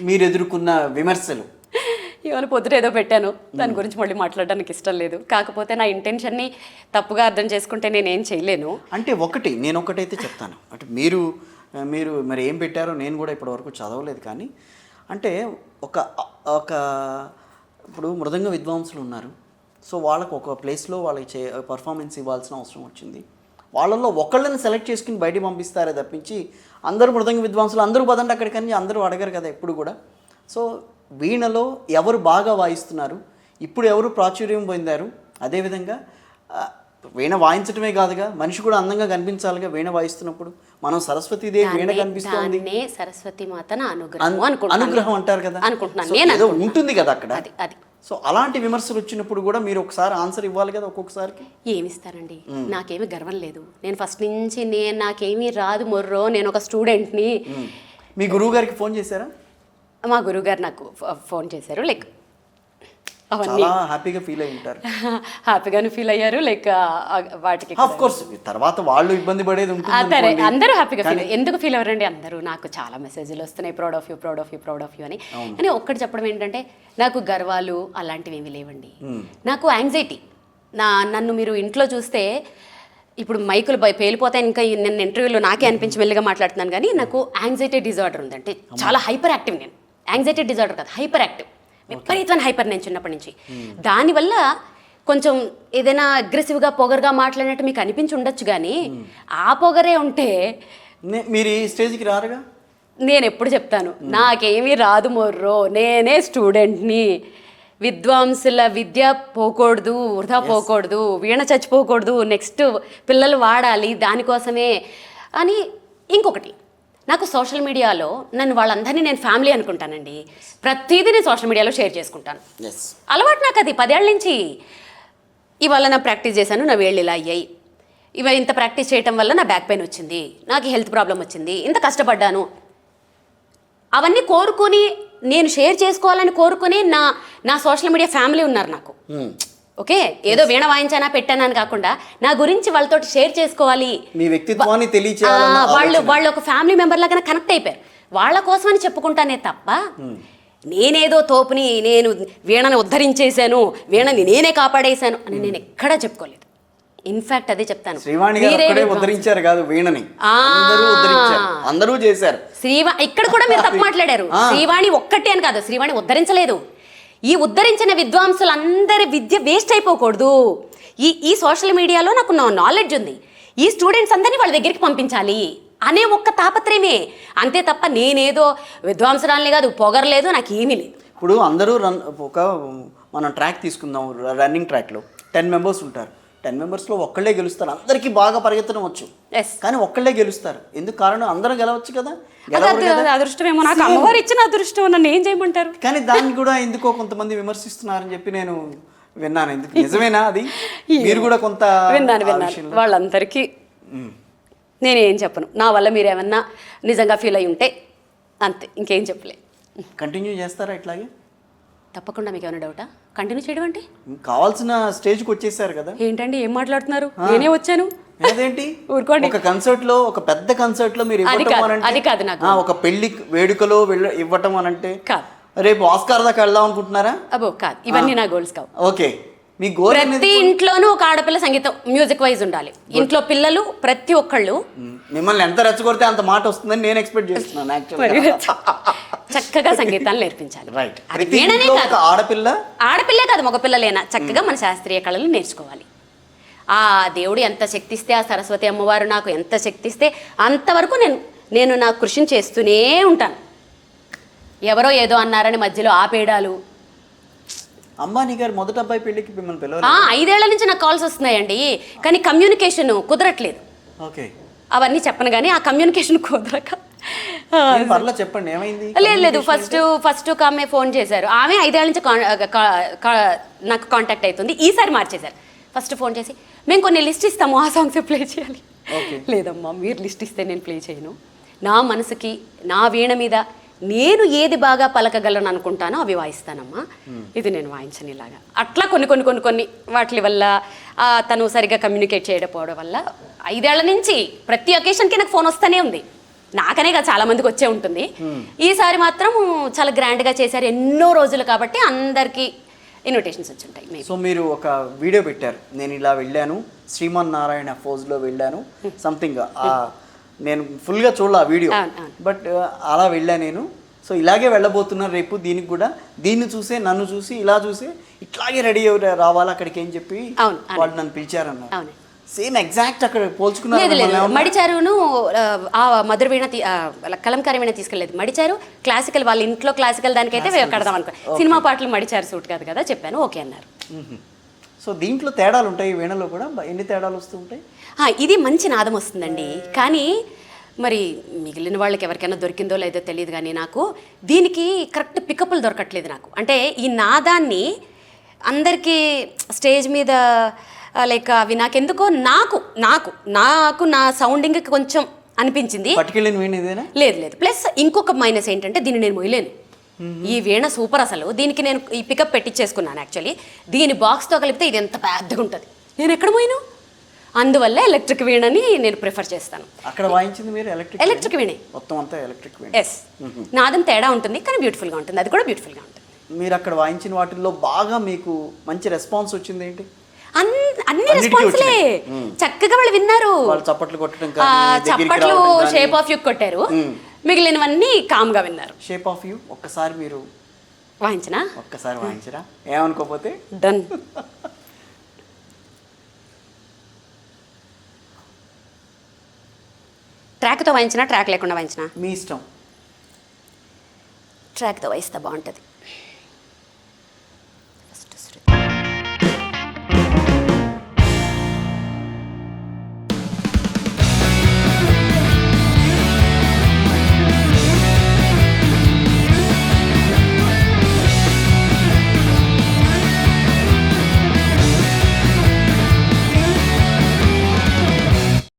మీరు ఎదుర్కొన్న విమర్శలు? ఇవాళ పొద్దుట ఏదో పెట్టాను. దాని గురించి మళ్ళీ మాట్లాడడానికి ఇష్టం లేదు. కాకపోతే నా ఇంటెన్షన్ని తప్పుగా అర్థం చేసుకుంటే నేనేం చేయలేను. అంటే ఒకటి నేను ఒకటైతే చెప్తాను. అంటే మీరు మీరు మరి ఏం పెట్టారో నేను కూడా ఇప్పటివరకు చదవలేదు కానీ అంటే ఒక ఒక ఇప్పుడు మృదంగ విద్వాంసులు ఉన్నారు. సో వాళ్ళకు ఒక ప్లేస్లో వాళ్ళకి చే పర్ఫార్మెన్స్ ఇవ్వాల్సిన అవసరం వచ్చింది. వాళ్ళల్లో ఒకళ్ళని సెలెక్ట్ చేసుకుని బయటికి పంపిస్తారే తప్పించి అందరూ మృదంగ విద్వాంసులు అందరూ పదండి అక్కడికని అందరూ అడగరు కదా ఎప్పుడు కూడా. సో వీణలో ఎవరు బాగా వాయిస్తున్నారు? ఇప్పుడు ఎవరు ప్రాచుర్యం పొందారు? అదేవిధంగా వీణ వాయించడమే కాదుగా మనిషి కూడా అందంగా కనిపించాలిగా వీణ వాయిస్తున్నప్పుడు? మనం సరస్వతీదేవి వీణ కనిపిస్తోంది సరస్వతి మాత అనుగ్రహం అనుగ్రహం అంటారు కదా? అనుకుంటున్నాను. ఉంటుంది కదా అక్కడ? అది అది. సో అలాంటి విమర్శలు వచ్చినప్పుడు కూడా మీరు ఒకసారి ఆన్సర్ ఇవ్వాలి కదా ఒక్కొక్కసారికి? ఏమిస్తానండి? నాకేమి గర్వం లేదు. నేను ఫస్ట్ నుంచి నేను నాకేమీ రాదు మొర్రో నేను ఒక స్టూడెంట్ని. మీ గురువు గారికి ఫోన్ చేశారా? మా గురువుగారు నాకు ఫ- ఫోన్ చేశారు. లైక్ అవన్నీ. హ్యాపీగా ఫీల్ అయి ఉంటారు. హ్యాపీగానే ఫీల్ అయ్యారు. లైక్ వాటికి ఆఫ్ కోర్స్ తర్వాత వాళ్ళు ఇబ్బంది పడేది ఉంటుంది. అందరూ హ్యాపీగా ఫీల్ ఎందుకు ఫీల్ అవ్వరండి? అందరూ నాకు చాలా మెసేజ్లు వస్తున్నాయి. Proud of you proud of you proud of you అని. కానీ ఒక్కటి చెప్పడం ఏంటంటే నాకు గర్వాలు అలాంటివి ఏమీ లేవండి. నాకు యాంగ్జైటీ నా నన్ను మీరు ఇంట్లో చూస్తే ఇప్పుడు మైకులు బయ- పేలిపోతాయి. ఇంకా నిన్న ఇంటర్వ్యూలో నాకే అనిపించి మెల్లిగా మాట్లాడుతున్నాను. కానీ నాకు యాంగ్జైటీ డిజార్డర్ ఉందంటే చాలా హైపర్ యాక్టివ్ నేను. యాంగ్జైటీ డిజార్డర్ కాదు హైపర్ యాక్టివ్ విపరీతమైన హైపర్ నేను చిన్నప్పటి నుంచి. దానివల్ల కొంచెం ఏదైనా అగ్రెసివ్గా పొగరుగా మాట్లాడినట్టు మీకు అనిపించి ఉండొచ్చు కానీ ఆ పొగరే ఉంటే మీరు ఈ స్టేజ్కి రారుగా? నేను ఎప్పుడు చెప్తాను. నాకేమీ రాదు మొర్రో. నేనే స్టూడెంట్ని. విద్వాంసుల విద్య పోకూడదు వృధా పోకూడదు వీణ చచ్చిపోకూడదు నెక్స్ట్ పిల్లలు వాడాలి దానికోసమే అని ఇంకొకటి. నాకు సోషల్ మీడియాలో నన్ను వాళ్ళందరినీ నేను ఫ్యామిలీ అనుకుంటానండి. ప్రతిదీ నేను సోషల్ మీడియాలో షేర్ చేసుకుంటాను. అలవాటు నాకు అది. పదేళ్ళ నుంచి ఇవాళ నా ప్రాక్టీస్ చేశాను నా వేళ్ళు ఇలా అయ్యాయి. ఇవ ఇంత ప్రాక్టీస్ చేయటం వల్ల నా బ్యాక్ పెయిన్ వచ్చింది. నాకు హెల్త్ ప్రాబ్లం వచ్చింది. ఇంత కష్టపడ్డాను. అవన్నీ కోరుకొని నేను షేర్ చేసుకోవాలని కోరుకుని నా నా సోషల్ మీడియా ఫ్యామిలీ ఉన్నారు నాకు. ఓకే ఏదో వీణ వాయించానా పెట్టానా అని కాకుండా నా గురించి వాళ్ళతో షేర్ చేసుకోవాలి. మీ వ్యక్తిత్వాన్ని ఆ, తెలియచేయాలన్న వాళ్ళు. వాళ్ళు ఒక ఫ్యామిలీ మెంబర్ లాగా కనెక్ట్ అయిపోయారు. వాళ్ళ కోసమని చెప్పుకుంటానే తప్ప నేనేదో తోపుని నేను వీణని ఉద్ధరించేశాను వీణని నేనే కాపాడేశాను అని నేను ఎక్కడా చెప్పుకోలేదు. ఇన్ఫాక్ట్ అదే చెప్తాను. ఉద్ధరించారు కాదు వీణని. అందరూ చేశారు. శ్రీవా ఇక్కడ కూడా మీరు తప్పు మాట్లాడారు. శ్రీవాణి ఒక్కటే అని కాదు. శ్రీవాణి ఉద్ధరించలేదు. ఈ ఉద్ధరించిన విద్వాంసులందరి విద్య వేస్ట్ అయిపోకూడదు. ఈ ఈ సోషల్ మీడియాలో నాకు నాలెడ్జ్ ఉంది. ఈ స్టూడెంట్స్ అందరినీ వాళ్ళ దగ్గరికి పంపించాలి. అనే ఒక్క తాపత్రయమే. అంతే తప్ప నేనేదో విద్వాంసరాలని కాదు పొగరలేదు నాకు ఏమీ లేదు. ఇప్పుడు అందరూ రన్ ఒక మనం ట్రాక్ తీసుకుందాం రన్నింగ్ ట్రాక్లో. టెన్ మెంబర్స్ ఉంటారు. టెన్ మెంబర్స్లో ఒక్కళ్ళే గెలుస్తారు. అందరికీ బాగా పరిగెత్తడం వచ్చు కానీ ఒక్కళ్ళే గెలుస్తారు. ఎందుకు కారణం? అందరం గెలవచ్చు కదా? అదృష్టమేమో నాకు. అమ్మవారు ఇచ్చిన అదృష్టం నన్ను ఏం చేయమంటారు. కానీ దాన్ని కూడా ఎందుకో కొంతమంది విమర్శిస్తున్నారని చెప్పి నేను విన్నాను. ఎందుకు? నిజమేనా అది? మీరు కూడా కొంత విన్నాను విన్నాను. వాళ్ళందరికీ నేనేం చెప్పను. నా వల్ల మీరు ఏమన్నా నిజంగా ఫీల్ అయి ఉంటే అంతే. ఇంకేం చెప్పలే. కంటిన్యూ చేస్తారా ఇట్లాగే? తప్పకుండా మీకు ఏమైనా డౌటా? కంటిన్యూ చేయడం అంటే? కావాల్సిన స్టేజ్కి వచ్చేసారు కదా. ఏంటండి ఏం మాట్లాడుతున్నారు? నేనే వచ్చాను. అదేంటి ఊరుకోండి. ఒక కన్సర్ట్లో ఒక పెద్ద కన్సర్ట్లో మీరు ఇవ్వటం అది కాదు నాకు. ఒక పెళ్ళి వేడుకలో వెళ్ళ ఇవ్వటం అని అంటే రేపు ఆస్కార్ దాకా వెళ్దాం అనుకుంటున్నారా? అబ్బో కాదు. ఇవన్నీ నా గోల్స్ కావు. ఓకే. మీ గోల్ ప్రతి ఇంట్లోనూ ఒక ఆడపిల్ల సంగీతం మ్యూజిక్ వైజ్ ఉండాలి. ఇంట్లో పిల్లలు ప్రతి ఒక్కళ్ళు. మిమ్మల్ని ఎంత రెచ్చగొడితే అంత మాట వస్తుందని నేను ఎక్స్పెక్ట్ చేస్తున్నాను యాక్చువల్గా చక్కగా సంగీతాన్ని నేర్పించాలి. వీణనే కాదు. ఆడపిల్ల? ఆడపిల్లే కాదు మగపిల్లలేనా? చక్కగా మన శాస్త్రీయ కళలు నేర్చుకోవాలి. ఆ దేవుడు ఎంత శక్తి ఇస్తే ఆ సరస్వతి అమ్మవారు నాకు ఎంత శక్తి ఇస్తే అంతవరకు నేను నేను నా కృషిని చేస్తూనే ఉంటాను. ఎవరో ఏదో అన్నారని మధ్యలో ఆపేయడాలు అంబానీ గారు మొదటి అబ్బాయి పెళ్ళికి మిమ్మల్ని ఐదేళ్ళ నుంచి నాకు కాల్స్ వస్తున్నాయండి. కానీ కమ్యూనికేషన్ కుదరట్లేదు. ఓకే. అవన్నీ చెప్పను కానీ ఆ కమ్యూనికేషన్ కుదరక పర్లేదు చెప్పండి ఏమైంది? లేదు లేదు ఫస్ట్ ఫస్ట్ ఒక ఆమె ఫోన్ చేశారు. ఆమె ఐదేళ్ళ నుంచి నాకు కాంటాక్ట్ అవుతుంది ఈసారి మార్చేశారు. ఫస్ట్ ఫోన్ చేసి మేము కొన్ని లిస్ట్ ఇస్తాము ఆ సాంగ్స్ ప్లే చేయాలి. లేదమ్మా మీరు లిస్ట్ ఇస్తే నేను ప్లే చేయను. నా మనసుకి నా వీణ మీద నేను ఏది బాగా పలకగలను అనుకుంటానో అవి వాయిస్తానమ్మా. ఇది నేను వాయించను ఇలాగా. అట్లా కొన్ని కొన్ని కొన్ని కొన్ని వాటి వల్ల తను సరిగ్గా కమ్యూనికేట్ చేయకపోవడం వల్ల ఐదేళ్ళ నుంచి ప్రతి ఒకేషన్కి నాకు ఫోన్ వస్తూనే ఉంది. నాకనే కదా చాలా మందికి వచ్చే ఉంటుంది. ఈసారి మాత్రం చాలా గ్రాండ్గా చేశారు ఎన్నో రోజులు కాబట్టి అందరికీ ఇన్విటేషన్స్ వచ్చి ఉంటాయి. సో మీరు ఒక వీడియో పెట్టారు. నేను ఇలా వెళ్ళాను శ్రీమన్ నారాయణ ఫోజ్లో వెళ్ళాను. సంథింగ్ నేను ఫుల్గా చూడాల ఆ వీడియో. బట్ అలా వెళ్ళా నేను. సో ఇలాగే వెళ్ళబోతున్నాను రేపు దీనికి కూడా. దీన్ని చూసే నన్ను చూసి ఇలా చూసి ఇట్లాగే రెడీ రావాలి అక్కడికి అని చెప్పి. వాళ్ళు నన్ను పిలిచారన్నారు. సేమ్ ఎగ్జాక్ట్ అక్కడ పోల్చుకున్నారు లేదు? మడిచారును ఆ, మధుర వీణ కలంకారీ వీణ తీసుకెళ్ళలేదు మడిచారు. క్లాసికల్ వాళ్ళ ఇంట్లో క్లాసికల్ దానికైతే కడదాం అనుకో సినిమా పాటలు మడిచారు సూట్ కాదు కదా చెప్పాను. ఓకే అన్నారు. సో దీంట్లో తేడాలు ఉంటాయి వీణలో కూడా? ఎన్ని తేడాలు వస్తూ ఉంటాయి? ఇది మంచి నాదం వస్తుందండి. కానీ మరి మిగిలిన వాళ్ళకి ఎవరికైనా దొరికిందో లేదో తెలియదు కానీ నాకు దీనికి కరెక్ట్ పికప్లు దొరకట్లేదు నాకు. అంటే ఈ నాదాన్ని అందరికీ స్టేజ్ మీద లైక్ అవి నాకెందుకో నాకు నాకు నాకు నా సౌండింగ్కి కొంచెం అనిపించింది. లేదు లేదు. ప్లస్ ఇంకొక మైనస్ ఏంటంటే దీన్ని నేను మొయ్యలేను. ఈ వీణ సూపర్ అసలు. దీనికి నేను ఈ పికప్ పెట్టించేసుకున్నాను యాక్చువల్లీ దీని బాక్స్తో కలిపితే ఇది ఎంత పెద్దగా ఉంటుంది. నేను ఎక్కడ పోయిను అందువల్ల ఎలక్ట్రిక్ వీణని నేను ప్రిఫర్ చేస్తాను. అక్కడ వాయించింది మీరు ఎలక్ట్రిక్ ఎలక్ట్రిక్ వీణే. మొత్తం అంతా ఎలక్ట్రిక్ వీణ. ఎస్ నాదం తేడా ఉంటుంది కానీ బ్యూటిఫుల్గా ఉంటుంది. అది కూడా బ్యూటిఫుల్గా ఉంటుంది. మీరు అక్కడ వాయించిన వాటిల్లో బాగా మీకు మంచి రెస్పాన్స్ వచ్చింది ఏంటి? అన్ని రెస్పాన్స్లే. చక్కగా వాళ్ళు విన్నారు. వాళ్ళు చప్పట్లు కొట్టడం చప్పట్లు షేప్ ఆఫ్ యూ కొట్టారు. మిగిలినవన్నీ కామ్గా విన్నారు. షేప్ ఆఫ్ యూ ఒక్కసారి మీరు వాయించనా? ఒక్కసారి వాయించరా? ఏమనుకోకపోతే డన్ ట్రాక్తో వాయించినా ట్రాక్ లేకుండా వాయించినా? మీ ఇష్టం. ట్రాక్తో వాయిస్తే బాగుంటుంది.